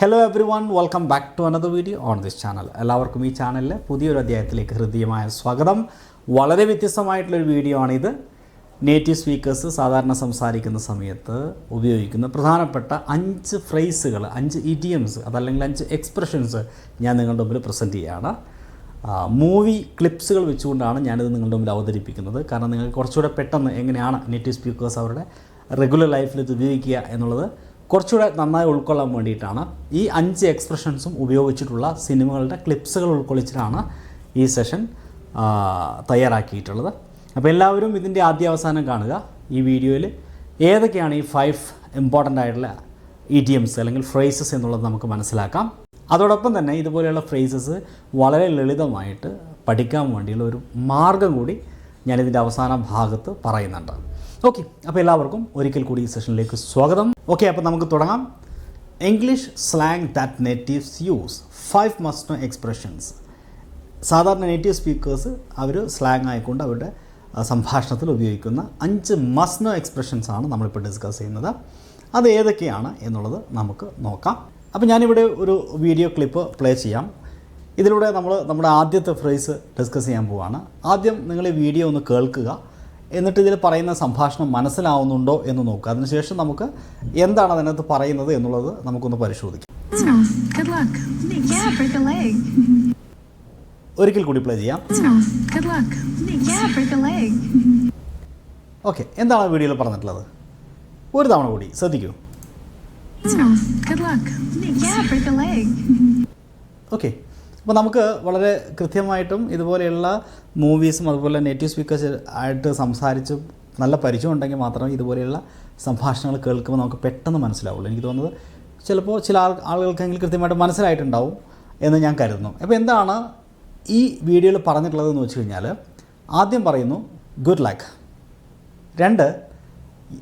Hello everyone welcome back to another video on this channel എല്ലാവർക്കും ഈ ചാനലിലെ പുതിയൊരു അധ്യായത്തിലേക്ക് ഹൃദ്യമായ സ്വാഗതം. വളരെ വ്യത്യസ്തമായിട്ടുള്ളൊരു വീഡിയോ ആണിത്. നേറ്റീവ് സ്പീക്കേഴ്സ് സാധാരണ സംസാരിക്കുന്ന സമയത്ത് ഉപയോഗിക്കുന്ന പ്രധാനപ്പെട്ട അഞ്ച് ഫ്രേസുകൾ അഞ്ച് ഇഡിയംസ് അതല്ലെങ്കിൽ അഞ്ച് എക്സ്പ്രഷൻസ് ഞാൻ നിങ്ങളുടെ മുമ്പിൽ പ്രസന്റ് ചെയ്യുകയാണ് മൂവി ക്ലിപ്സുകൾ വെച്ചുകൊണ്ടാണ് ഞാനിത് നിങ്ങളുടെ മുമ്പിൽ അവതരിപ്പിക്കുന്നത്. കാരണം നിങ്ങൾക്ക് കുറച്ചുകൂടെ പെട്ടെന്ന് എങ്ങനെയാണ് നേറ്റീവ് സ്പീക്കേഴ്സ് അവരുടെ റെഗുലർ ലൈഫിൽ ഇത് ഉപയോഗിക്കുക എന്നുള്ളത് കുറച്ചുകൂടെ നന്നായി ഉൾക്കൊള്ളാൻ വേണ്ടിയിട്ടാണ് ഈ അഞ്ച് എക്സ്പ്രഷൻസും ഉപയോഗിച്ചിട്ടുള്ള സിനിമകളുടെ ക്ലിപ്സുകൾ ഉൾക്കൊള്ളിച്ചിട്ടാണ് ഈ സെഷൻ തയ്യാറാക്കിയിട്ടുള്ളത്. അപ്പോൾ എല്ലാവരും ഇതിന്റെ ആദ്യ അവസാനം കാണുക. ഈ വീഡിയോയിൽ ഏതൊക്കെയാണ് ഈ ഫൈവ് ഇമ്പോർട്ടന്റ് ആയിട്ടുള്ള ഇഡിയംസ് അല്ലെങ്കിൽ ഫ്രേസസ് എന്നുള്ളത് നമുക്ക് മനസ്സിലാക്കാം. അതോടൊപ്പം തന്നെ ഇതുപോലെയുള്ള ഫ്രേസസ് വളരെ ലളിതമായിട്ട് പഠിക്കാൻ വേണ്ടിയുള്ള ഒരു മാർഗം കൂടി ഞാനിതിന്റെ അവസാന ഭാഗത്ത് പറയുന്നുണ്ട്. ഓക്കെ അപ്പോൾ എല്ലാവർക്കും ഒരിക്കൽ കൂടി ഈ സെഷനിലേക്ക് സ്വാഗതം. ഓക്കെ അപ്പോൾ നമുക്ക് തുടങ്ങാം. English slang that natives use five must know expressions സാധാരണ നേറ്റീവ് സ്പീക്കേഴ്സ് അവർ സ്ലാങ് ആയിക്കൊണ്ട് അവരുടെ സംഭാഷണത്തിൽ ഉപയോഗിക്കുന്ന അഞ്ച് മസ്റ്റ് നോ എക്സ്പ്രഷൻസ് ആണ് നമ്മളിപ്പോൾ ഡിസ്കസ് ചെയ്യുന്നത്. അത് ഏതൊക്കെയാണ് എന്നുള്ളത് നമുക്ക് നോക്കാം. അപ്പോൾ ഞാനിവിടെ ഒരു വീഡിയോ ക്ലിപ്പ് പ്ലേ ചെയ്യാം. ഇതിലൂടെ നമ്മൾ നമ്മുടെ ആദ്യത്തെ ഫ്രേസ് ഡിസ്കസ് ചെയ്യാൻ പോവുകയാണ് ആദ്യം നിങ്ങൾ ഈ വീഡിയോ ഒന്ന് കേൾക്കുക. എന്നിട്ട് ഇതിൽ പറയുന്ന സംഭാഷണം മനസ്സിലാവുന്നുണ്ടോ എന്ന് നോക്കുക അതിനുശേഷം നമുക്ക് എന്താണ് അതിനകത്ത് പറയുന്നത് എന്നുള്ളത് നമുക്കൊന്ന് പരിശോധിക്കാം good luck. Yeah, break a leg. ഒരിക്കൽ കൂടി പ്ലേ ചെയ്യാം good luck. Yeah, break a leg. Okay എന്താണ് വീഡിയോയിൽ പറഞ്ഞിട്ടുള്ളത് ഒരു തവണ കൂടി ശ്രദ്ധിക്കൂ good luck. Yeah, break a leg. Okay അപ്പോൾ നമുക്ക് വളരെ കൃത്യമായിട്ടും ഇതുപോലെയുള്ള മൂവീസും അതുപോലെ നേറ്റീവ് സ്പീക്കേഴ്സ് ആയിട്ട് സംസാരിച്ച് നല്ല പരിചയം ഉണ്ടെങ്കിൽ മാത്രമേ ഇതുപോലെയുള്ള സംഭാഷണങ്ങൾ കേൾക്കുമ്പോൾ നമുക്ക് പെട്ടെന്ന് മനസ്സിലാവുള്ളൂ. എനിക്ക് തോന്നുന്നത് ചിലപ്പോൾ ചില ആൾ ആളുകൾക്കെങ്കിലും കൃത്യമായിട്ട് മനസ്സിലായിട്ടുണ്ടാവും എന്ന് ഞാൻ കരുതുന്നു. അപ്പോൾ എന്താണ് ഈ വീഡിയോയിൽ പറഞ്ഞിട്ടുള്ളതെന്ന് വെച്ച് കഴിഞ്ഞാൽ ആദ്യം പറയുന്നു ഗുഡ് ലക്ക് രണ്ട്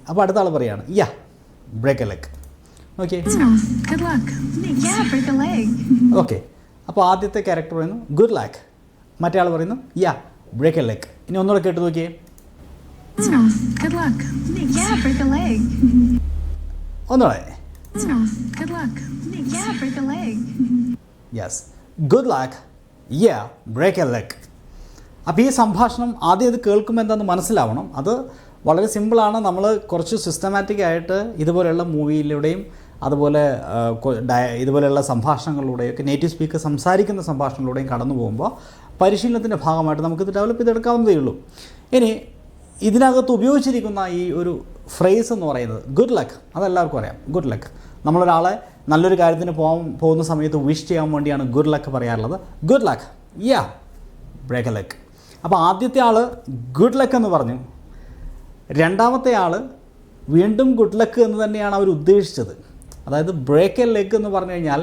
അപ്പോൾ അടുത്ത ആൾ പറയാണ് yeah break a leg okay. Okay അപ്പോൾ ആദ്യത്തെ ക്യാരക്ടർ പറയുന്നു ഗുഡ് ലാക്ക് മറ്റേ ആൾ പറയുന്നു യാ ബ്രേക്ക് എ ലെഗ് ഇനി ഒന്നുകൂടെ കേട്ട് നോക്കിയേ. ഒന്നുകൂടെ. Yes good luck yeah break a leg അപ്പോൾ ഈ സംഭാഷണം ആദ്യം ഇത് കേൾക്കുമ്പോൾ എന്താണെന്ന് മനസ്സിലാവണം. അത് വളരെ സിമ്പിളാണ് നമ്മൾ കുറച്ച് സിസ്റ്റമാറ്റിക് ആയിട്ട് ഇതുപോലെയുള്ള മൂവിയിലൂടെയും അതുപോലെ ഇതുപോലെയുള്ള സംഭാഷണങ്ങളിലൂടെയൊക്കെ നേറ്റീവ് സ്പീക്കർ സംസാരിക്കുന്ന സംഭാഷണങ്ങളിലൂടെയും കടന്നു പോകുമ്പോൾ പരിശീലനത്തിന്റെ ഭാഗമായിട്ട് നമുക്കിത് ഡെവലപ്പ് ചെയ്തെടുക്കാവുന്നതേ ഉള്ളൂ. ഇനി ഇതിനകത്ത് ഉപയോഗിച്ചിരിക്കുന്ന ഈ ഒരു ഫ്രേസ് എന്ന് പറയുന്നത് ഗുഡ് ലക്ക് അതെല്ലാവർക്കും അറിയാം. ഗുഡ് ലക്ക് നമ്മളൊരാളെ നല്ലൊരു കാര്യത്തിന് പോകാൻ പോകുന്ന സമയത്ത് വിഷ് ചെയ്യാൻ വേണ്ടിയാണ് ഗുഡ് ലക്ക് പറയാറുള്ളത്. Good luck yeah break luck അപ്പോൾ ആദ്യത്തെ ആൾ ഗുഡ് ലക്ക് എന്ന് പറഞ്ഞു. രണ്ടാമത്തെ ആൾ വീണ്ടും ഗുഡ് ലക്ക് എന്ന് തന്നെയാണ് അവർ ഉദ്ദേശിച്ചത്. അതായത് ബ്രേക്ക് എ ലെഗ് എന്ന് പറഞ്ഞു കഴിഞ്ഞാൽ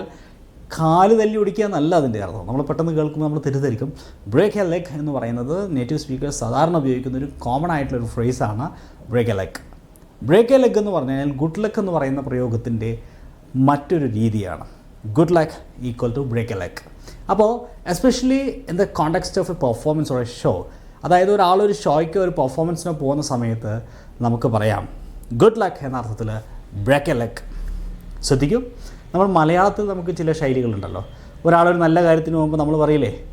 കാൽ തല്ലി ഒടിക്കുക എന്നല്ല അതിന്റെ അർത്ഥം. നമ്മൾ പെട്ടെന്ന് കേൾക്കുമ്പോൾ നമ്മൾ തെറ്റിദ്ധരിക്കും. ബ്രേക്ക് എ ലെഗ് എന്ന് പറയുന്നത് നേറ്റീവ് സ്പീക്കേഴ്സ് സാധാരണ ഉപയോഗിക്കുന്ന ഒരു കോമൺ ആയിട്ടുള്ള ആയിട്ടുള്ളൊരു ഫ്രേസാണ് break a leg break a leg എന്ന് പറഞ്ഞു കഴിഞ്ഞാൽ ഗുഡ് ലക്ക് എന്ന് പറയുന്ന പ്രയോഗത്തിന്റെ മറ്റൊരു രീതിയാണ്. Good luck equal to break a leg അപ്പോൾ especially in the context of a performance or a show അതായത് ഒരാളൊരു ഷോയ്ക്ക് ഒരു പെർഫോമൻസിനോ പോകുന്ന സമയത്ത് നമുക്ക് പറയാം ഗുഡ് ലക്ക് എന്ന അർത്ഥത്തിൽ ബ്രേക്ക് എ ലക്ക് ശ്രദ്ധിക്കൂ. നമ്മൾ മലയാളത്തിൽ നമുക്ക് ചില ശൈലികളുണ്ടല്ലോ. ഒരാളൊരു നല്ല കാര്യത്തിന് പോകുമ്പോൾ നമ്മൾ പറയില്ലേ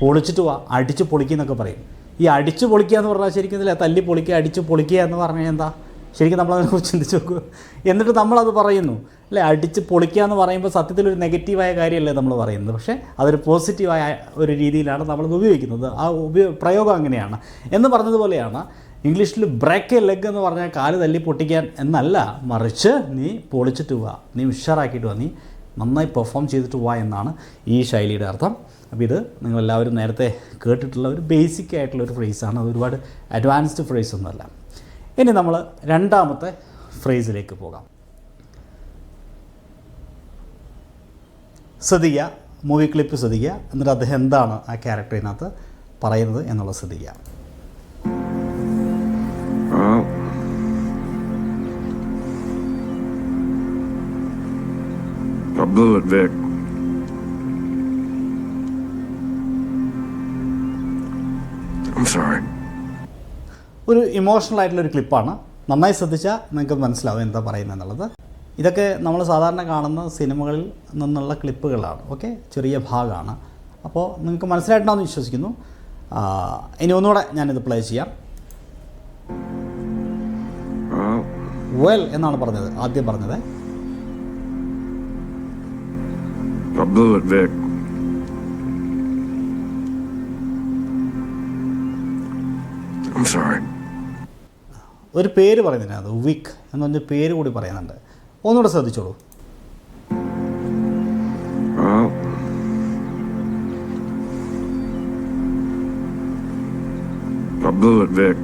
പൊളിച്ചിട്ട് വാ അടിച്ച് പൊളിക്കുന്നൊക്കെ പറയും. ഈ അടിച്ച് പൊളിക്കുക എന്ന് പറഞ്ഞാൽ ശരിക്കും ഇതില്ല തല്ലി പൊളിക്കുക അടിച്ച് പൊളിക്കുക എന്ന് പറഞ്ഞാൽ എന്താ? ശരിക്കും നമ്മളതിനെക്കുറിച്ച് ചിന്തിച്ച് നോക്കൂ. എന്നിട്ട് നമ്മളത് പറയുന്നു. അല്ലേ? അടിച്ച് പൊളിക്കുക എന്ന് പറയുമ്പോൾ സത്യത്തിൽ ഒരു നെഗറ്റീവായ കാര്യമല്ലേ നമ്മൾ പറയുന്നത്. പക്ഷേ അതൊരു പോസിറ്റീവായ ഒരു രീതിയിലാണ് നമ്മളത് ഉപയോഗിക്കുന്നത്. ആ ഉപയോഗ പ്രയോഗം അങ്ങനെയാണ്. എന്ന് പറഞ്ഞതുപോലെയാണ് ഇംഗ്ലീഷിൽ ബ്രേക്ക് എ ലെഗ് എന്ന് പറഞ്ഞാൽ കാൽ തല്ലി പൊട്ടിക്കാൻ എന്നല്ല മറിച്ച് നീ പൊളിച്ചിട്ട് വാ. നീ ഉഷാറാക്കിയിട്ട് വാ. നീ നന്നായി പെർഫോം ചെയ്തിട്ട് വാ എന്നാണ് ഈ ശൈലിയുടെ അർത്ഥം. അപ്പോൾ ഇത് നിങ്ങളെല്ലാവരും നേരത്തെ കേട്ടിട്ടുള്ള ഒരു ബേസിക് ആയിട്ടുള്ള ഒരു ഫ്രേസാണ് അത് ഒരുപാട് അഡ്വാൻസ്ഡ് ഫ്രേസ് ഒന്നുമല്ല. ഇനി നമ്മൾ രണ്ടാമത്തെ ഫ്രേസിലേക്ക് പോകാം. ശ്രദ്ധിക്കുക മൂവി ക്ലിപ്പ് ശ്രദ്ധിക്കുക എന്നിട്ട് അദ്ദേഹം എന്താണ് ആ ക്യാരക്ടറിനകത്ത് പറയുന്നത് എന്നുള്ളത് ശ്രദ്ധിക്കുക I blew it, Vic. I'm sorry. ഒരു ഇമോഷണൽ ആയിട്ടുള്ള ഒരു ക്ലിപ്പാണ് നന്നായി ശ്രദ്ധിച്ചാൽ നിങ്ങൾക്ക് മനസ്സിലാവും എന്താ പറയുന്നത് എന്നുള്ളത്. ഇതൊക്കെ നമ്മൾ സാധാരണ കാണുന്ന സിനിമകളിൽ നിന്നുള്ള ക്ലിപ്പുകളാണ് ഓക്കെ ചെറിയ ഭാഗമാണ്. അപ്പോൾ നിങ്ങൾക്ക് മനസ്സിലായിട്ടുണ്ടാവുമെന്ന് വിശ്വസിക്കുന്നു. ഇനി ഒന്നുകൂടെ ഞാനിത് പ്ലേ ചെയ്യാം. Well, വെൽ എന്നാണ് പറഞ്ഞത്. ആദ്യം പറഞ്ഞത്. I blew it, Vic. I'm sorry. ഒരു പേര് പറയുന്നതിനകത്ത് വിക്ക് എന്ന് പറഞ്ഞ പേര് കൂടി പറയുന്നുണ്ട് ഒന്നുകൂടെ ശ്രദ്ധിച്ചോളൂ Well, I blew it, Vic.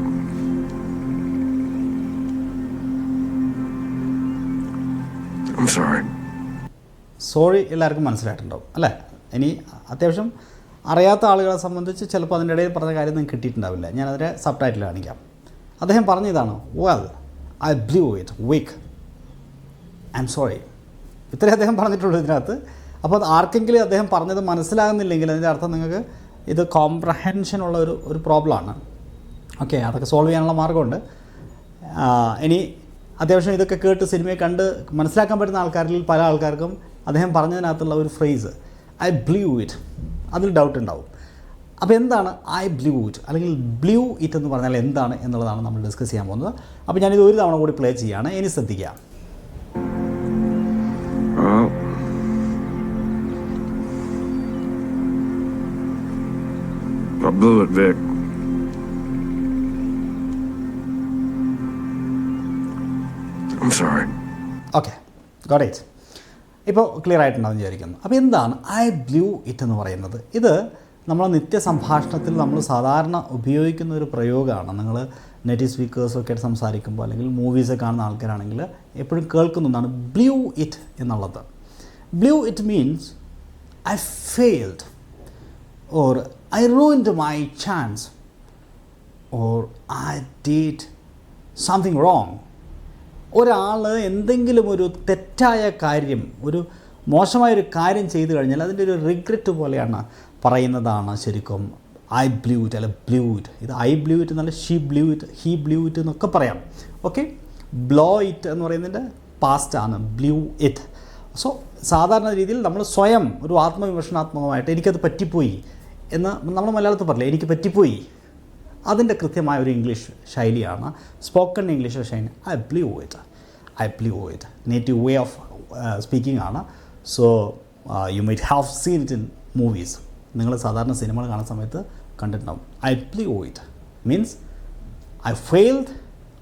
I'm sorry. Sorry എല്ലാവർക്കും മനസ്സിലായിട്ടുണ്ടാവും അല്ലേ? ഇനി അത്യാവശ്യം അറിയാത്ത ആളുകളെ സംബന്ധിച്ച് ചിലപ്പോൾ അതിന്റെ ഇടയിൽ പറഞ്ഞ കാര്യം നിങ്ങൾക്ക് കിട്ടിയിട്ടുണ്ടാവില്ല. ഞാനതിനെ സബ് ടൈറ്റിൽ കാണിക്കാം. അദ്ദേഹം പറഞ്ഞതാണ് well I blew it Vic I'm sorry ഇത്രയും അദ്ദേഹം പറഞ്ഞിട്ടുള്ളൂ ഇതിനകത്ത്. അപ്പോൾ അത് ആർക്കെങ്കിലും അദ്ദേഹം പറഞ്ഞത് മനസ്സിലാകുന്നില്ലെങ്കിൽ അതിന്റെ അർത്ഥം നിങ്ങൾക്ക് ഇത് കോംപ്രഹെൻഷൻ ഉള്ള ഒരു ഒരു പ്രോബ്ലമാണ് ഓക്കെ അതൊക്കെ സോൾവ് ചെയ്യാനുള്ള മാർഗമുണ്ട് ആ, ഇനി അത്യാവശ്യം ഇതൊക്കെ കേട്ട് സിനിമയെ കണ്ട് മനസ്സിലാക്കാൻ പറ്റുന്ന ആൾക്കാരിൽ പല ആൾക്കാർക്കും അദ്ദേഹം പറഞ്ഞതിനകത്തുള്ള ഒരു ഫ്രേസ് ഐ ബ്ലൂ ഇറ്റ് അതിൽ ഡൗട്ട് ഉണ്ടാവും. അപ്പോൾ എന്താണ് ഐ ബ്ലൂ ഇറ്റ് അല്ലെങ്കിൽ ബ്ലൂ ഇറ്റ് എന്ന് പറഞ്ഞാൽ എന്താണ് എന്നുള്ളതാണ് നമ്മൾ ഡിസ്കസ് ചെയ്യാൻ പോകുന്നത്. അപ്പോൾ ഞാനിത് ഒരു തവണ കൂടി പ്ലേ ചെയ്യുകയാണ്. ഇനി ശ്രദ്ധിക്കുക. Well, I blew it, Vic. I'm sorry. Okay got it ഇപ്പോൾ ക്ലിയർ ആയിട്ടുണ്ടാവും വിചാരിക്കുന്നു. അപ്പോൾ എന്താണ്? ഐ ബ്ലൂ ഇറ്റ് എന്ന് പറയുന്നത്. ഇത് നമ്മൾ നിത്യ സംഭാഷണത്തിൽ നമ്മൾ സാധാരണ ഉപയോഗിക്കുന്ന ഒരു പ്രയോഗമാണ്. നിങ്ങൾ നെറ്റീവ് സ്പീക്കേഴ്സൊക്കെ ആയിട്ട് സംസാരിക്കുമ്പോൾ അല്ലെങ്കിൽ മൂവീസ് കാണുന്ന ആൾക്കാരാണെങ്കിൽ എപ്പോഴും കേൾക്കുന്നതാണ് ബ്ലൂ ഇറ്റ് എന്നുള്ളത്. Blew it means I failed or I ruined my chance or I did something wrong ഒരാൾ എന്തെങ്കിലും ഒരു തെറ്റായ കാര്യം ഒരു മോശമായൊരു കാര്യം ചെയ്തു കഴിഞ്ഞാൽ അതിന്റെ ഒരു റിഗ്രറ്റ് പോലെയാണ് പറയുന്നതാണ് ശരിക്കും I blew it blew it blew it ഇത് ഐ ബ്ലൂ ഇറ്റ് എന്നല്ല she blew it he blew it എന്നൊക്കെ പറയാം. ഓക്കെ ബ്ലോ ഇറ്റ് എന്ന് പറയുന്നതിന്റെ പാസ്റ്റ് ആണ് ബ്ലൂ ഇറ്റ് സോ സാധാരണ രീതിയിൽ നമ്മൾ സ്വയം ഒരു ആത്മവിമർശനാത്മകമായിട്ട് എനിക്കത് പറ്റിപ്പോയി എന്ന് നമ്മൾ മലയാളത്തിൽ പറയില്ല എനിക്ക് പറ്റിപ്പോയി. അതിന്റെ കൃത്യമായ ഒരു ഇംഗ്ലീഷ് ശൈലിയാണ്. സ്പോക്കൺ ഇംഗ്ലീഷ് ശൈലി. I believe it I believe it native way of speaking ആണ്. So you might have seen it in movies നിങ്ങൾ സാധാരണ സിനിമകൾ കാണുന്ന സമയത്ത് കണ്ടിട്ടുണ്ടാവും. I believe it means I failed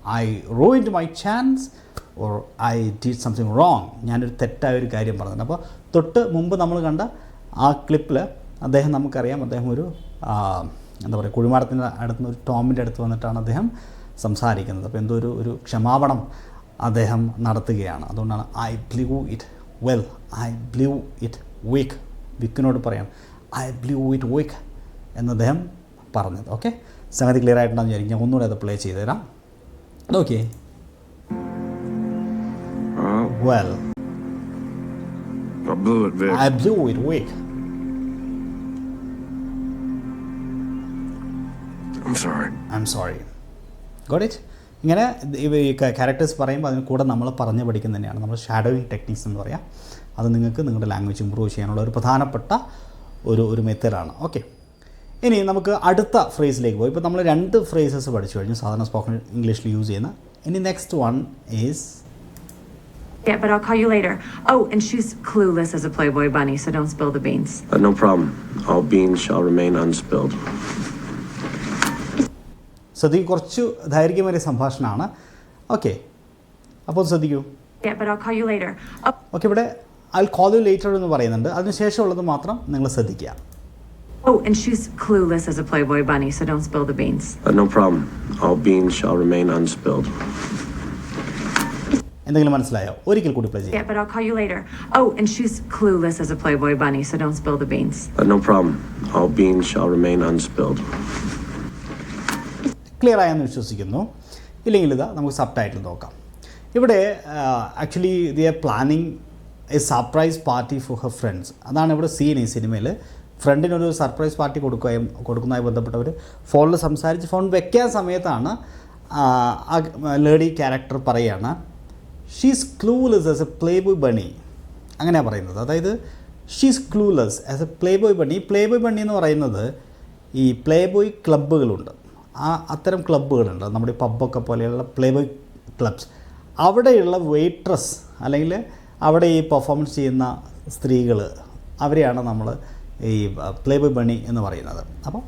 I ruined my chance or I did something wrong ഞാനൊരു തെറ്റായ ഒരു കാര്യം പറഞ്ഞു അപ്പോൾ തൊട്ട് മുമ്പ് നമ്മൾ കണ്ട ആ ക്ലിപ്പിൽ അദ്ദേഹം നമുക്കറിയാം. അദ്ദേഹം ഒരു എന്താ പറയുക കുഴിമാടത്തിന്റെ അടുത്ത് നിന്ന് ഒരു ടോമിന്റെ അടുത്ത് വന്നിട്ടാണ് അദ്ദേഹം സംസാരിക്കുന്നത്. അപ്പോൾ എന്തോ ഒരു ഒരു ക്ഷമാപണം അദ്ദേഹം നടത്തുകയാണ്. അതുകൊണ്ടാണ് I blew it well I blew it Vic വിക്കിനോട് പറയാം ഐ ബ്ലൂ ഇറ്റ് വീക്ക് എന്ന് അദ്ദേഹം പറഞ്ഞത്. ഓക്കെ സംഗതി ക്ലിയർ ആയിട്ടുണ്ടെന്ന് വിചാരിക്കും. ഞാൻ ഒന്നുകൂടെ അത് പ്ലേ ചെയ്ത് തരാം. Okay well I blew it, Vic. I blew it Vic I'm sorry got it ഇങ്ങനെ ഈ ക്യാരക്ടേഴ്സ് പറയുമ്പോൾ അതിന് കൂടെ നമ്മൾ പറഞ്ഞു പഠിക്കുന്ന തന്നെയാണ്. നമ്മൾ ഷാഡോയിങ് ടെക്നിക്സ് എന്ന് പറയാം. അത് നിങ്ങൾക്ക് നിങ്ങളുടെ ലാംഗ്വേജ് ഇമ്പ്രൂവ് ചെയ്യാനുള്ള ഒരു പ്രധാനപ്പെട്ട ഒരു ഒരു മെത്തേഡാണ് ഓക്കെ ഇനി നമുക്ക് അടുത്ത ഫ്രേസിലേക്ക് പോയി. ഇപ്പോൾ നമ്മൾ രണ്ട് ഫ്രേസസ് പഠിച്ചു കഴിഞ്ഞു. സാധാരണ സ്പോക്കൺ ഇംഗ്ലീഷിൽ യൂസ് ചെയ്യുന്ന. ഇനി next one is Yeah, but I'll call you later. Oh, and she's clueless as a Playboy bunny, so don't spill the beans. Uh, no problem. All beans shall remain unspilled. ശ്രദ്ധിക്കൂ കുറച്ച് ദൈർഘ്യമേറിയ സംഭാഷണമാണ് okay അപ്പോൾ ശ്രദ്ധിക്കൂ. Oh, okay ഇവിടെ I call you later എന്ന് പറയുന്നുണ്ട് അതിനുശേഷമുള്ളത് മാത്രം നിങ്ങൾ ശ്രദ്ധിക്കുക oh, and she's clueless as a Playboy bunny, so don't spill the beans. Uh, no problem. All beans shall remain unspilled. എന്തെങ്കിലും മനസ്സിലായോ ഒരിക്കൽ കൂടി പ്ലേ ചെയ്യാം Yeah, but I'll call you later. Oh, and she's clueless as a Playboy bunny, so don't spill the beans. Uh, no problem. All beans shall remain unspilled. Clear ആയെന്ന് വിശ്വസിക്കുന്നു. ഇല്ലെങ്കിൽ ഇതാ നമുക്ക് സബ് ടൈറ്റിൽ നോക്കാം. ഇവിടെ actually they are planning a surprise party for her friends അതാണ് ഇവിടെ scene ഈ സിനിമയിൽ ഫ്രണ്ടിനൊരു സർപ്രൈസ് പാർട്ടി കൊടുക്കുകയും കൊടുക്കുന്നതുമായി ബന്ധപ്പെട്ടവർ ഫോണിൽ സംസാരിച്ച് ഫോൺ വെക്കാൻ സമയത്താണ് ആ ലേഡി ക്യാരക്ടർ പറയുകയാണ് she's clueless as a playboy bunny അങ്ങനെയാണ് പറയുന്നത്. അതായത് she's clueless as a playboy bunny playboy bunny എന്ന് പറയുന്നത് ഈ പ്ലേ ബോയ് ക്ലബ്ബുകളുണ്ട് ആ അത്തരം ക്ലബ്ബുകളുണ്ട്. നമ്മുടെ പബ്ബൊക്കെ പോലെയുള്ള പ്ലേ ബോയ് ക്ലബ്സ് അവിടെയുള്ള വെയിട്രസ് അല്ലെങ്കിൽ അവിടെ ഈ പെർഫോമൻസ് ചെയ്യുന്ന സ്ത്രീകൾ അവരെയാണ് നമ്മൾ ഈ പ്ലേ ബോയ് ബണി എന്ന് പറയുന്നത്. അപ്പോൾ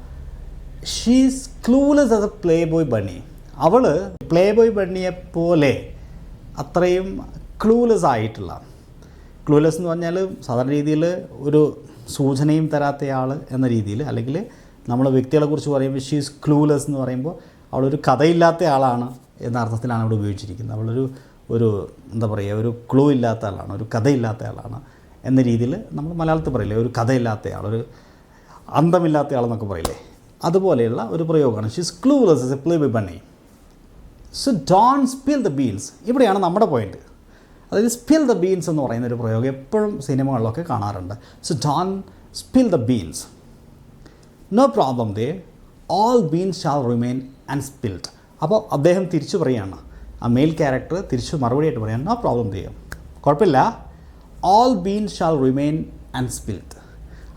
she's clueless as a Playboy bunny അവൾ പ്ലേ ബോയ് ബണ്ണിയെ പോലെ അത്രയും ക്ലൂലെസ് ആയിട്ടുള്ള ക്ലൂലെസ് എന്ന് പറഞ്ഞാൽ സാധാരണ രീതിയിൽ ഒരു സൂചനയും തരാത്തയാൾ എന്ന രീതിയിൽ അല്ലെങ്കിൽ നമ്മൾ വ്യക്തികളെ കുറിച്ച് പറയുമ്പോൾ ഷീസ് ക്ലൂലെസ് എന്ന് പറയുമ്പോൾ അവളൊരു കഥയില്ലാത്ത ആളാണ് എന്ന അർത്ഥത്തിലാണ് ഇവിടെ ഉപയോഗിച്ചിരിക്കുന്നത്. അവളൊരു ഒരു എന്താ പറയുക ഒരു ക്ലൂ ഇല്ലാത്ത ആളാണ് ഒരു കഥയില്ലാത്ത ആളാണ് എന്ന രീതിയിൽ നമ്മൾ മലയാളത്തിൽ പറയില്ലേ ഒരു കഥയില്ലാത്ത ആൾ ഒരു അന്തമില്ലാത്ത ആളെന്നൊക്കെ പറയില്ലേ. അതുപോലെയുള്ള ഒരു പ്രയോഗമാണ്. She's clueless a playboy bunny so don't spill the beans ഇവിടെയാണ് നമ്മുടെ പോയിന്റ് അതായത് സ്പിൽ ദ ബീൻസ് എന്ന് പറയുന്ന ഒരു പ്രയോഗം എപ്പോഴും സിനിമകളിലൊക്കെ കാണാറുണ്ട്. So don't spill the beans no problem they all beans shall remain unspilled അപ്പോൾ അദ്ദേഹം തിരിച്ചു പറയുകയാണ് ആ മെയിൽ ക്യാരക്ടർ തിരിച്ചു മറുപടിയായിട്ട് പറയാൻ നോ പ്രോബ്ലം ദേ കുഴപ്പമില്ല. All beans shall remain unspilled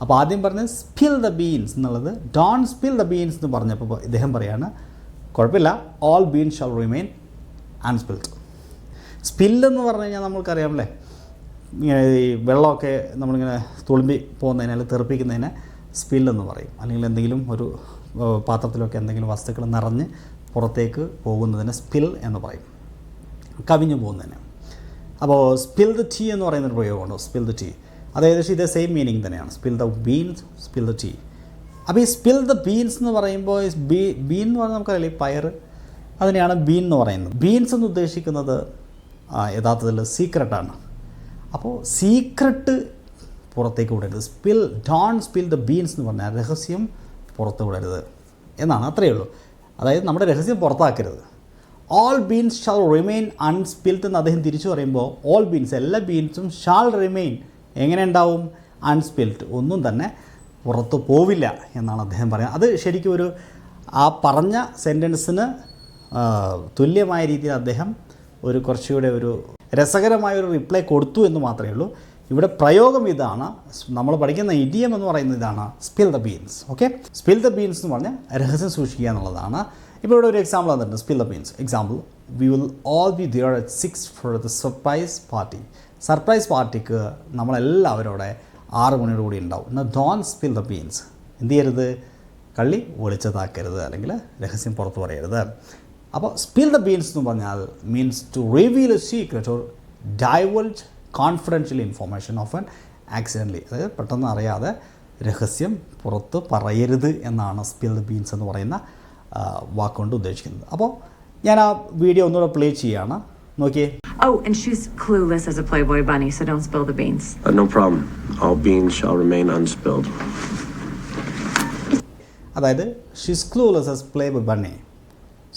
അപ്പോൾ ആദ്യം പറഞ്ഞത് സ്പിൽ ദ ബീൻസ് എന്നുള്ളത് ഡോൺ സ്പിൽ ദ ബീൻസ് എന്ന് പറഞ്ഞപ്പോൾ ഇദ്ദേഹം പറയാണ്. കുഴപ്പമില്ല. All beans shall remain unspilled സ്പില്ലെന്ന് പറഞ്ഞു കഴിഞ്ഞാൽ നമ്മൾക്കറിയാമല്ലേ ഇങ്ങനെ ഈ വെള്ളമൊക്കെ നമ്മളിങ്ങനെ തുളുമ്പി പോകുന്നതിന് അല്ലെങ്കിൽ തെറിപ്പിക്കുന്നതിന് സ്പില്ലെന്ന് പറയും. അല്ലെങ്കിൽ എന്തെങ്കിലും ഒരു പാത്രത്തിലൊക്കെ എന്തെങ്കിലും വസ്തുക്കൾ നിറഞ്ഞ് പുറത്തേക്ക് പോകുന്നതിന് സ്പിൽ എന്ന് പറയും. കവിഞ്ഞു പോകുന്നതിന്. അപ്പോൾ സ്പിൽ ദ ടീ എന്ന് പറയുന്നൊരു പ്രയോഗമുണ്ട്. സ്പിൽ ദ ടീ അത് ഏകദേശം ഇതേ സെയിം മീനിങ് തന്നെയാണ്. Spill the beans spill the tea അപ്പോൾ ഈ സ്പിൽ ദ ബീൻസ് എന്ന് പറയുമ്പോൾ ബീ ബീൻ എന്ന് പറഞ്ഞാൽ നമുക്കറിയില്ല ഈ പയർ അതിനെയാണ് ബീൻ എന്ന് പറയുന്നത്. ബീൻസ് എന്ന് ഉദ്ദേശിക്കുന്നത് യഥാർത്ഥത്തിൽ സീക്രട്ടാണ് അപ്പോൾ സീക്രട്ട് പുറത്തേക്ക് വിടരുത്. Spill don't spill the beans എന്ന് പറഞ്ഞാൽ രഹസ്യം പുറത്ത് വിടരുത് എന്നാണ്. അത്രയേ ഉള്ളൂ. അതായത് നമ്മുടെ രഹസ്യം പുറത്താക്കരുത്. All beans shall remain unspilled എന്ന് അദ്ദേഹം തിരിച്ചു പറയുമ്പോൾ ഓൾ ബീൻസ് എല്ലാ ബീൻസും ഷാൾ റിമെയിൻ എങ്ങനെ ഉണ്ടാവും? അൺസ്പിൽഡ് ഒന്നും തന്നെ പുറത്തു പോവില്ല എന്നാണ് അദ്ദേഹം പറയുന്നത്. അത് ശരിക്കും ഒരു ആ പറഞ്ഞ സെന്റൻസിന് തുല്യമായ രീതിയിൽ അദ്ദേഹം ഒരു കുറച്ചുകൂടെ ഒരു രസകരമായ ഒരു റിപ്ലൈ കൊടുത്തു എന്ന് മാത്രമേ ഉള്ളൂ. ഇവിടെ പ്രയോഗം ഇതാണ്. നമ്മൾ പഠിക്കുന്ന ഇഡിയം എന്ന് പറയുന്നത് ഇതാണ് spill the beans okay spill the beans എന്ന് പറഞ്ഞാൽ രഹസ്യം സൂക്ഷിക്കുക എന്നുള്ളതാണ്. ഇപ്പോൾ ഇവിടെ ഒരു എക്സാമ്പിൾ തന്നിട്ടുണ്ട് spill the beans example we will all be there at six for the surprise party surprise പാർട്ടിക്ക് നമ്മളെല്ലാവരും അവിടെ ആറ് മണിയോട് കൂടി ഉണ്ടാവും. എന്നാൽ ഡോൺ സ്പിൽ ദ ബീൻസ് എന്ത് ചെയ്യരുത്? കള്ളി ഒളിച്ചതാക്കരുത്. അല്ലെങ്കിൽ രഹസ്യം പുറത്ത് പറയരുത്. അപ്പോൾ സ്പിൽ ദ ബീൻസ് എന്ന് പറഞ്ഞാൽ means to reveal a secret or divulge confidential information of an accidentally അതായത് പെട്ടെന്ന് അറിയാതെ രഹസ്യം പുറത്ത് പറയരുത് എന്നാണ് സ്പിൽ ദ ബീൻസ് എന്ന് പറയുന്ന വാക്കുകൊണ്ട് ഉദ്ദേശിക്കുന്നത്. അപ്പോൾ ഞാൻ ആ വീഡിയോ ഒന്നുകൂടെ പ്ലേ ചെയ്യുകയാണ് നോക്കിയേ. Oh, and she's clueless as a Playboy bunny, so don't spill the beans. Uh, no problem. All beans shall remain unspilled. അതായത് she's clueless as play by bunny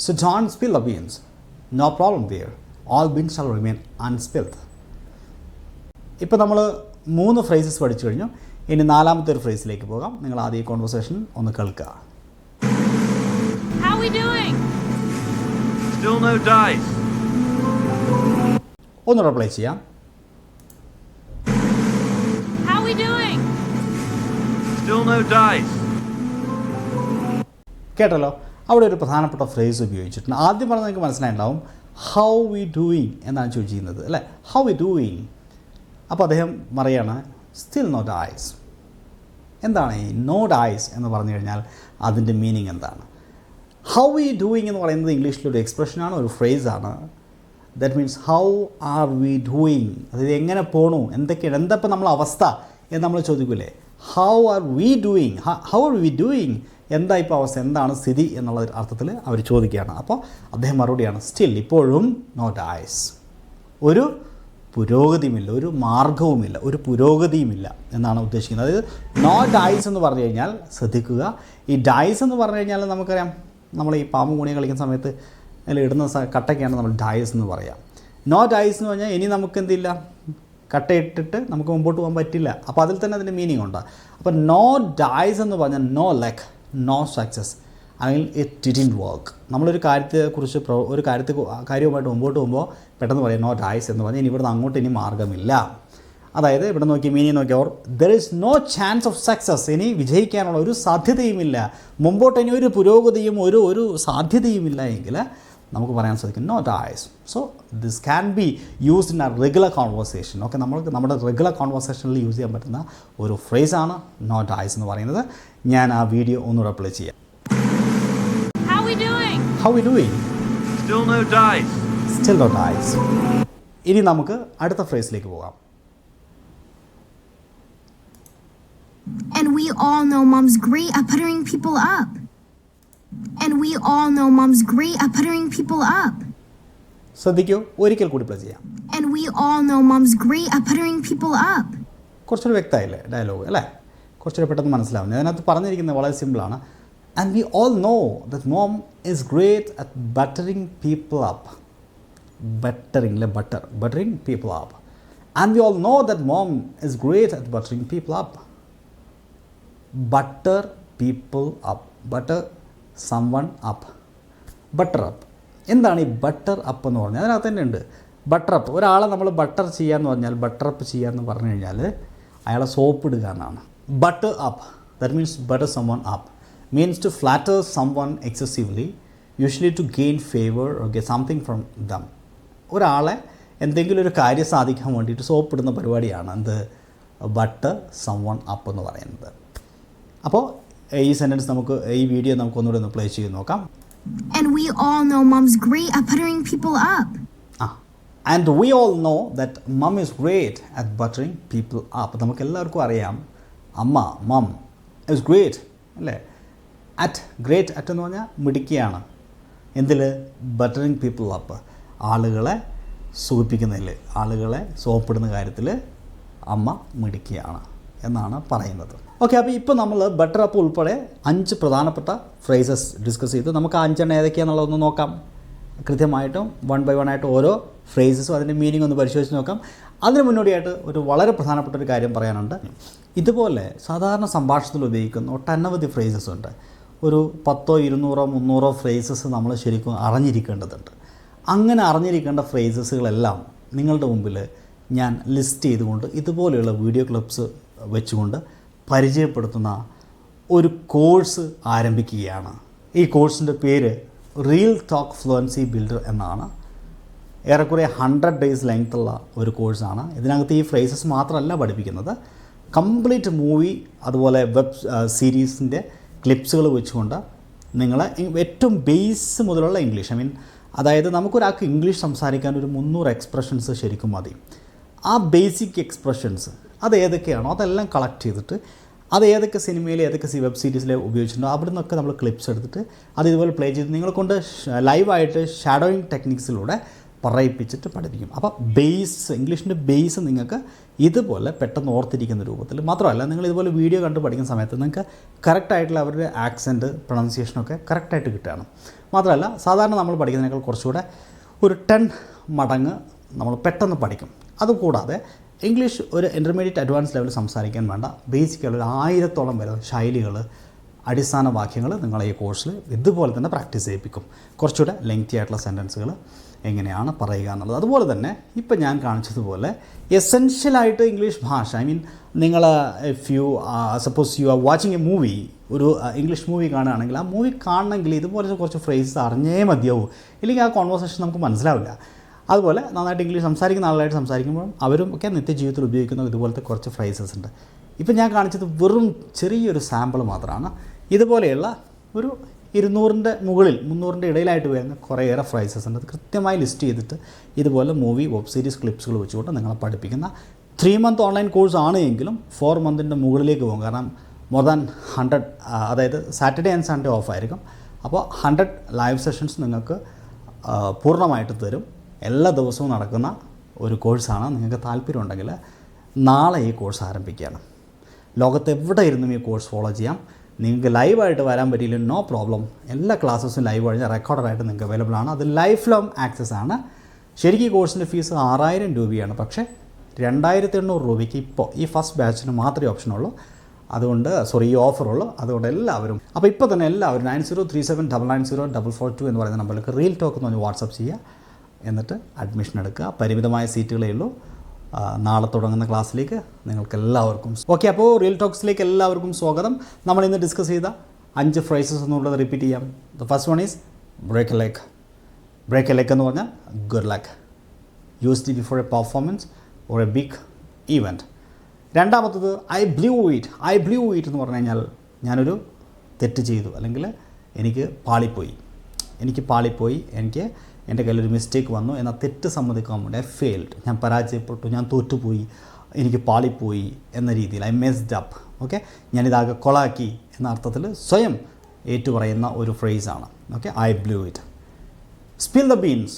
so don't spill the beans no problem dear all beans shall remain unspilled ഇപ്പോൾ നമ്മൾ മൂന്ന് phrases പഠിച്ചു കഴിഞ്ഞു. ഇനി നാലാമത്തെ ഒരു ഫ്രേസിലേക്ക് പോകാം. നിങ്ങൾ ആദ്യം ഈ കോൺവെർസേഷൻ ഒന്ന് കേൾക്കുക. ഒന്ന് reply doing? Still no dice. ഒന്നുകൂടെ പ്ലേ ചെയ്യാം. How we doing? Still no dice. കേട്ടല്ലോ? അവിടെ ഒരു പ്രധാനപ്പെട്ട ഫ്രേസ് ഉപയോഗിച്ചിട്ടുണ്ട്. ആദ്യം പറഞ്ഞാൽ നിങ്ങൾക്ക് മനസ്സിലായിട്ടുണ്ടാവും. ഹൗ വി ഡൂയിങ് എന്നാണ് ചോദിച്ചിരുന്നത് അല്ലേ? ഹൗ വി ഡൂയിങ് അപ്പോൾ അദ്ദേഹം പറയാണ് സ്റ്റിൽ നോട്ട് ഐസ് എന്താണ് ഈ നോട്ട് ഐസ് എന്ന് പറഞ്ഞു കഴിഞ്ഞാൽ അതിന്റെ മീനിങ് എന്താണ്? ഹൗ വി ഡൂയിങ് എന്ന് പറയുന്നത് ഇംഗ്ലീഷിലൊരു എക്സ്പ്രഷനാണ് ഒരു ഫ്രേസാണ് that means how are we doing അതായത് എങ്ങനെ പോണു? എന്തൊക്കെയാണ് എന്തപ്പോൾ നമ്മളെ അവസ്ഥ എന്ന് നമ്മൾ ചോദിക്കൂലേ? How are we doing how are we doing എന്താ ഇപ്പോൾ അവസ്ഥ? എന്താണ് സ്ഥിതി എന്നുള്ള അർത്ഥത്തിൽ അവർ ചോദിക്കുകയാണ്. അപ്പോൾ അദ്ദേഹം മറുപടിയാണ് സ്റ്റിൽ ഇപ്പോഴും നോട്ട് ഐസ് ഒരു പുരോഗതിയുമില്ല ഒരു മാർഗവുമില്ല ഒരു പുരോഗതിയുമില്ല എന്നാണ് ഉദ്ദേശിക്കുന്നത്. അതായത് നോ ഡൈസ് എന്ന് പറഞ്ഞു കഴിഞ്ഞാൽ ശ്രദ്ധിക്കുക. ഈ ഡൈസ് എന്ന് പറഞ്ഞു കഴിഞ്ഞാൽ നമുക്കറിയാം നമ്മൾ ഈ പാമ്പ് കൂണി കളിക്കുന്ന സമയത്ത് അതിൽ ഇടുന്ന കട്ടയ്ക്കാണ് നമ്മൾ ഡൈസ് എന്ന് പറയാം. നോ ഡൈസ് എന്ന് പറഞ്ഞാൽ ഇനി നമുക്ക് എന്തില്ല കട്ടയിട്ടിട്ട് നമുക്ക് മുമ്പോട്ട് പോകാൻ പറ്റില്ല. അപ്പോൾ അതിൽ തന്നെ അതിന്റെ മീനിങ് ഉണ്ട്. അപ്പോൾ നോ ഡൈസ് എന്ന് പറഞ്ഞാൽ നോ ലക്ക് നോ സക്സസ് അല്ലെങ്കിൽ ഇറ്റ് ഡിഡിൻ വർക്ക്. നമ്മളൊരു കാര്യത്തെക്കുറിച്ച് പ്രോ ഒരു കാര്യത്തെ കാര്യവുമായിട്ട് മുമ്പോട്ട് പോകുമ്പോൾ പെട്ടെന്ന് പറയും നോട്ട് ഐസ് എന്ന് പറഞ്ഞാൽ ഇനി ഇവിടുന്ന് അങ്ങോട്ട് ഇനി മാർഗമില്ല. അതായത് ഇവിടെ നോക്കി മീനി നോക്കി അവർ there is no chance of success ഇനി വിജയിക്കാനുള്ള ഒരു സാധ്യതയുമില്ല. മുമ്പോട്ട് ഇനി ഒരു പുരോഗതിയും ഒരു ഒരു സാധ്യതയുമില്ല എങ്കിൽ നമുക്ക് പറയാൻ സാധിക്കും not dice so this can be used in a regular conversation okay നമ്മൾക്ക് നമ്മുടെ റെഗുലർ കോൺവെർസേഷനിൽ യൂസ് ചെയ്യാൻ പറ്റുന്ന ഒരു ഫ്രേസാണ് നോട്ട് ഐസ് എന്ന് പറയുന്നത്. ഞാൻ ആ വീഡിയോ ഒന്നുകൂടെ പ്ലേ ചെയ്യാം? How we doing Still no dice. Still no dice ഇനി നമുക്ക് അടുത്ത ഫ്രേസിലേക്ക് പോകാം And we all know mom's great at puttering people up. And we all know mom's great at puttering people up. ശ്രദ്ധിക്കൂ ഒരിക്കൽ കൂടി play ചെയ്യാം And we all know mom's great at puttering people up. കുറച്ചൊരു വ്യക്തമായില്ലേ dialogue അല്ലേ കുറച്ചൊരു പെട്ടെന്ന് മനസ്സിലാവുന്നത് അതിനകത്ത് പറഞ്ഞിരിക്കുന്നത് വളരെ സിമ്പിളാണ് we all know that mom is great at buttering people up buttering അല്ലെ butter buttering people up and we all know that mom is great at buttering people up butter people up butter someone up butter up എന്താണ് ഈ butter up എന്ന് പറഞ്ഞാൽ അതിനകത്ത് തന്നെ ഉണ്ട്. Butter up ഒരാളെ നമ്മൾ ബട്ടർ ചെയ്യാന്ന് പറഞ്ഞാൽ ബട്ടർ അപ്പ് ചെയ്യാന്ന് പറഞ്ഞു കഴിഞ്ഞാൽ അയാളെ സോപ്പ് ഇടുക എന്നാണ്. Butter up that means butter someone up means to flatter someone excessively, usually to gain favor or get something from them. ഒരാളെ എന്തെങ്കിലും ഒരു കാര്യം സാധിക്കാൻ വേണ്ടിയിട്ട് സോപ്പ് ഇടുന്ന പരിപാടിയാണ് എന്ത് ബട്ട് സം വൺ അപ്പ് എന്ന് പറയുന്നത് അപ്പോൾ ഈ സെന്റൻസ് നമുക്ക് ഈ വീഡിയോ നമുക്ക് ഒന്നുകൂടെ ഒന്ന് പ്ലേ ചെയ്ത് നോക്കാം And we all know mom's great at buttering people up. Ah, and we all know that mum is great at buttering people up. നമുക്ക് എല്ലാവർക്കും അറിയാം അമ്മ മം ഇസ് ഗ്രേറ്റ് അല്ലേ അറ്റ് ഗ്രേറ്റ് അറ്റ് എന്ന് പറഞ്ഞാൽ മിടുക്കിയാണ്. എന്തിൽ ബട്ടറിങ് പീപ്പിൾ അപ്പ് ആളുകളെ സുഖിപ്പിക്കുന്നതിൽ ആളുകളെ സോപ്പിടുന്ന കാര്യത്തിൽ അമ്മ മിടുക്കിയാണ് എന്നാണ് പറയുന്നത്. ഓക്കെ അപ്പോൾ ഇപ്പോൾ നമ്മൾ ബട്ടർ അപ്പ് ഉൾപ്പെടെ അഞ്ച് പ്രധാനപ്പെട്ട ഫ്രേസസ് ഡിസ്കസ് ചെയ്തു. നമുക്ക് ആ അഞ്ചെണ്ണം ഏതൊക്കെയാണെന്നുള്ളതൊന്ന് നോക്കാം. കൃത്യമായിട്ടും വൺ ബൈ വൺ ആയിട്ട് ഓരോ ഫ്രേസസും അതിന്റെ മീനിങ് ഒന്ന് പരിശോധിച്ച് നോക്കാം. അതിന് മുന്നോടിയായിട്ട് ഒരു വളരെ പ്രധാനപ്പെട്ട ഒരു കാര്യം പറയാനുണ്ട്. ഇതുപോലെ സാധാരണ സംഭാഷണത്തിൽ ഉപയോഗിക്കുന്ന ഒട്ടനവധി ഫ്രേസസ് ഉണ്ട്. ഒരു പത്തോ ഇരുന്നൂറോ മുന്നൂറോ ഫ്രേസസ് നമ്മൾ ശരിക്കും അറിഞ്ഞിരിക്കേണ്ടതുണ്ട്. അങ്ങനെ അറിഞ്ഞിരിക്കേണ്ട ഫ്രേസസുകളെല്ലാം നിങ്ങളുടെ മുമ്പിൽ ഞാൻ ലിസ്റ്റ് ചെയ്തുകൊണ്ട് ഇതുപോലെയുള്ള വീഡിയോ ക്ലിപ്സ് വെച്ചുകൊണ്ട് പരിചയപ്പെടുത്തുന്ന ഒരു കോഴ്സ് ആരംഭിക്കുകയാണ്. ഈ കോഴ്സിന്റെ പേര് റിയൽ ടോക്ക് ഫ്ലുവൻസി ബിൽഡർ എന്നാണ്. ഏറെക്കുറെ ഹൺഡ്രഡ് ഡേയ്സ് ലെങ്ത്തുള്ള ഒരു കോഴ്സാണ് ഇതിനകത്ത് ഈ ഫ്രേസസ് മാത്രമല്ല പഠിപ്പിക്കുന്നത്. കംപ്ലീറ്റ് മൂവി അതുപോലെ വെബ് സീരീസിന്റെ ക്ലിപ്സുകൾ വെച്ചുകൊണ്ട് നിങ്ങൾ ഏറ്റവും ബേസ് മുതലുള്ള ഇംഗ്ലീഷ് ഐ മീൻ അതായത് നമുക്കൊരാൾക്ക് ഇംഗ്ലീഷ് സംസാരിക്കാൻ ഒരു മുന്നൂറ് എക്സ്പ്രഷൻസ് ശരിക്കും മതി. ആ ബേസിക് എക്സ്പ്രഷൻസ് അത് ഏതൊക്കെയാണോ അതെല്ലാം കളക്ട് ചെയ്തിട്ട് അത് ഏതൊക്കെ സിനിമയിൽ ഏതൊക്കെ വെബ് സീരീസിൽ ഉപയോഗിച്ചിട്ടുണ്ടോ അവിടെ നിന്നൊക്കെ നമ്മൾ ക്ലിപ്സ് എടുത്തിട്ട് അത് ഇതുപോലെ പ്ലേ ചെയ്ത് നിങ്ങളെ കൊണ്ട് ലൈവായിട്ട് ഷാഡോയിങ് ടെക്നിക്സിലൂടെ പറയിപ്പിച്ചിട്ട് പഠിപ്പിക്കും. അപ്പോൾ ബേസ് ഇംഗ്ലീഷിന്റെ ബേസ് നിങ്ങൾക്ക് ഇതുപോലെ പെട്ടെന്ന് ഓർത്തിരിക്കുന്ന രൂപത്തിൽ മാത്രമല്ല നിങ്ങൾ ഇതുപോലെ വീഡിയോ കണ്ട് പഠിക്കുന്ന സമയത്ത് നിങ്ങൾക്ക് കറക്റ്റായിട്ടുള്ള അവരുടെ ആക്സെന്റ് പ്രൊണൗൺസിയേഷനൊക്കെ കറക്റ്റായിട്ട് കിട്ടുകയാണ്. മാത്രമല്ല സാധാരണ നമ്മൾ പഠിക്കുന്നതിനേക്കാൾ കുറച്ചുകൂടെ ഒരു ടെൻ മടങ്ങ് നമ്മൾ പെട്ടെന്ന് പഠിക്കും. അതുകൂടാതെ ഇംഗ്ലീഷ് ഒരു ഇന്റർമീഡിയറ്റ് അഡ്വാൻസ് ലെവലിൽ സംസാരിക്കാൻ വേണ്ട. ബേസിക്കായുള്ള ഒരു ആയിരത്തോളം വരുന്ന ശൈലികൾ അടിസ്ഥാന വാക്യങ്ങൾ നിങ്ങളെ ഈ കോഴ്സിൽ ഇതുപോലെ തന്നെ പ്രാക്ടീസ് ചെയ്യിപ്പിക്കും. കുറച്ചുകൂടെ ലെങ്തി ആയിട്ടുള്ള സെന്റൻസുകൾ എങ്ങനെയാണ് പറയുക എന്നുള്ളത്. അതുപോലെ തന്നെ ഇപ്പം ഞാൻ കാണിച്ചതുപോലെ എസെൻഷ്യലായിട്ട് ഇംഗ്ലീഷ് ഭാഷ ഐ മീൻ നിങ്ങൾ if you suppose you are watching a movie ഒരു ഇംഗ്ലീഷ് മൂവി കാണുകയാണെങ്കിൽ ആ മൂവി കാണണമെങ്കിൽ ഇതുപോലെ കുറച്ച് ഫ്രേസസ് അറിഞ്ഞേ മതിയാവൂ. ഇല്ലെങ്കിൽ ആ കോൺവെർസേഷൻ നമുക്ക് മനസ്സിലാവില്ല. അതുപോലെ നന്നായിട്ട് ഇംഗ്ലീഷ് സംസാരിക്കുന്ന ആളുകളായിട്ട് സംസാരിക്കുമ്പോൾ അവരും ഒക്കെ നിത്യജീവിതത്തിൽ ഉപയോഗിക്കുന്ന ഇതുപോലത്തെ കുറച്ച് ഫ്രേസസ് ഉണ്ട്. ഇപ്പം ഞാൻ കാണിച്ചത് വെറും ചെറിയൊരു സാമ്പിൾ മാത്രമാണ്. ഇതുപോലെയുള്ള ഒരു ഇരുന്നൂറിന്റെ മുകളിൽ മുന്നൂറിന്റെ ഇടയിലായിട്ട് വരുന്ന കുറേയേറെ ഫ്രൈസസ് ഉണ്ട്. അത് കൃത്യമായി ലിസ്റ്റ് ചെയ്തിട്ട് ഇതുപോലെ മൂവി വെബ് സീരീസ് ക്ലിപ്സുകൾ വെച്ചുകൊണ്ട് നിങ്ങളെ പഠിപ്പിക്കുന്ന ത്രീ മന്ത് ഓൺലൈൻ കോഴ്സ് ആണ് എങ്കിലും ഫോർ മന്തിന്റെ മുകളിലേക്ക് പോകും. കാരണം മോർ ദാൻ ഹൺഡ്രഡ് അതായത് സാറ്റർഡേ ആൻഡ് സൺഡേ ഓഫ് ആയിരിക്കും. അപ്പോൾ ഹൺഡ്രഡ് ലൈവ് സെഷൻസ് നിങ്ങൾക്ക് പൂർണമായിട്ട് തരും. എല്ലാ ദിവസവും നടക്കുന്ന ഒരു കോഴ്സാണ് നിങ്ങൾക്ക് താല്പര്യമുണ്ടെങ്കിൽ നാളെ ഈ കോഴ്സ് ആരംഭിക്കുകയാണ്. ലോകത്ത് എവിടെ ഇരുന്നും ഈ കോഴ്സ് ഫോളോ ചെയ്യാം. നിങ്ങൾക്ക് ലൈവായിട്ട് വരാൻ പറ്റിയില്ല നോ പ്രോബ്ലം എല്ലാ ക്ലാസ്സസും ലൈവ് കഴിഞ്ഞാൽ റെക്കോർഡറായിട്ട് നിങ്ങൾക്ക് അവൈലബിൾ ആണ്. അത് ലൈഫ് ലോങ് ആക്സസ് ആണ്. ശരിക്കും കോഴ്സിന്റെ ഫീസ് ആറായിരം രൂപയാണ്. പക്ഷേ രണ്ടായിരത്തി എണ്ണൂറ് രൂപയ്ക്ക് ഇപ്പോൾ ഈ ഫസ്റ്റ് ബാച്ചിന് മാത്രമേ ഓപ്ഷനുള്ളൂ അതുകൊണ്ട് സോറി ഈ ഓഫറുള്ളൂ അതുകൊണ്ട് എല്ലാവരും അപ്പോൾ ഇപ്പോൾ തന്നെ എല്ലാവരും nine zero three seven double nine zero double four two എന്ന് പറയുന്ന നമ്പറിലേക്ക് റീൽ ടോക്ക് എന്ന് പറഞ്ഞ് വാട്സപ്പ് ചെയ്യുക. എന്നിട്ട് അഡ്മിഷൻ എടുക്കുക. പരിമിതമായ സീറ്റുകളേ ഉള്ളൂ. നാളെ തുടങ്ങുന്ന ക്ലാസ്സിലേക്ക് നിങ്ങൾക്ക് എല്ലാവർക്കും ഓക്കെ അപ്പോൾ റിയൽ ടോക്സിലേക്ക് എല്ലാവർക്കും സ്വാഗതം. നമ്മൾ ഇന്ന് ഡിസ്കസ് ചെയ്ത അഞ്ച് ഫ്രൈസസ് എന്നുള്ളത് റിപ്പീറ്റ് ചെയ്യാം. The first one is break a leg break a leg എന്ന് പറഞ്ഞാൽ good luck used before a performance or a big event രണ്ടാമത്തത് I blew it I blew it എന്ന് പറഞ്ഞു കഴിഞ്ഞാൽ ഞാനൊരു തെറ്റ് ചെയ്തു. അല്ലെങ്കിൽ എനിക്ക് പാളിപ്പോയി. എനിക്ക് പാളിപ്പോയി. എനിക്ക് എന്റെ കയ്യിലൊരു മിസ്റ്റേക്ക് വന്നു എന്നാൽ തെറ്റ് സമ്മതിക്കാൻ വേണ്ടി ഐ ഫെയിൽഡ് ഞാൻ പരാജയപ്പെട്ടു ഞാൻ തോറ്റുപോയി എനിക്ക് പാളിപ്പോയി എന്ന രീതിയിൽ ഐ മെസ്ഡ് അപ്പ് ഓക്കെ ഞാനിതാകെ കൊളാക്കി എന്ന അർത്ഥത്തിൽ സ്വയം ഏറ്റുപറയുന്ന ഒരു ഫ്രേസാണ് okay I blew it spill the beans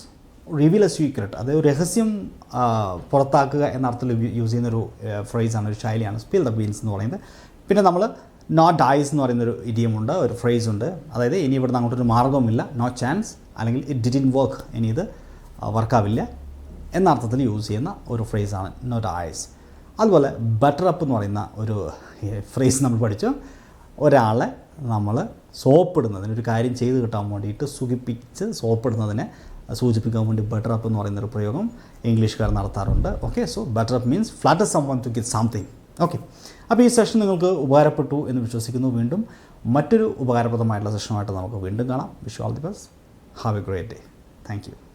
reveal a secret അത് രഹസ്യം പുറത്താക്കുക എന്ന അർത്ഥത്തിൽ യൂസ് ചെയ്യുന്നൊരു ഫ്രേസാണ് ഒരു ശൈലിയാണ് സ്പിൽ ദ ബീൻസ് എന്ന് പറയുന്നത്. പിന്നെ നമ്മൾ നോട്ട് ഡൈസ് എന്ന് പറയുന്നൊരു ഇഡിയമുണ്ട് ഒരു ഫ്രേസ് ഉണ്ട്. അതായത് ഇനി ഇവിടുന്ന് അങ്ങോട്ടൊരു മാർഗവുമില്ല നോ ചാൻസ് അല്ലെങ്കിൽ ഇറ്റ് ഡിഡിൻ വർക്ക് ഇനി ഇത് വർക്കാവില്ല എന്ന അർത്ഥത്തിൽ യൂസ് ചെയ്യുന്ന ഒരു ഫ്രേസാണ് നോട്ട് ഡൈസ് അതുപോലെ ബട്ടർ അപ്പ് എന്ന് പറയുന്ന ഒരു ഫ്രേസ് നമ്മൾ പഠിച്ചു. ഒരാളെ നമ്മൾ സോപ്പിടുന്നതിന് ഒരു കാര്യം ചെയ്ത് കിട്ടാൻ വേണ്ടിയിട്ട് സുഖിപ്പിച്ച് സോപ്പിടുന്നതിനെ സൂചിപ്പിക്കാൻ വേണ്ടി ബട്ടർ അപ്പ് എന്ന് പറയുന്നൊരു പ്രയോഗം ഇംഗ്ലീഷുകാർ നടത്താറുണ്ട്. Okay so butter up means flatter someone to get something okay അപ്പോൾ ഈ സെഷൻ നിങ്ങൾക്ക് ഉപകാരപ്പെട്ടു എന്ന് വിശ്വസിക്കുന്നു. വീണ്ടും മറ്റൊരു ഉപകാരപ്രദമായിട്ടുള്ള സെഷനുമായിട്ട് നമുക്ക് വീണ്ടും കാണാം. Wish you all the best have a great day thank you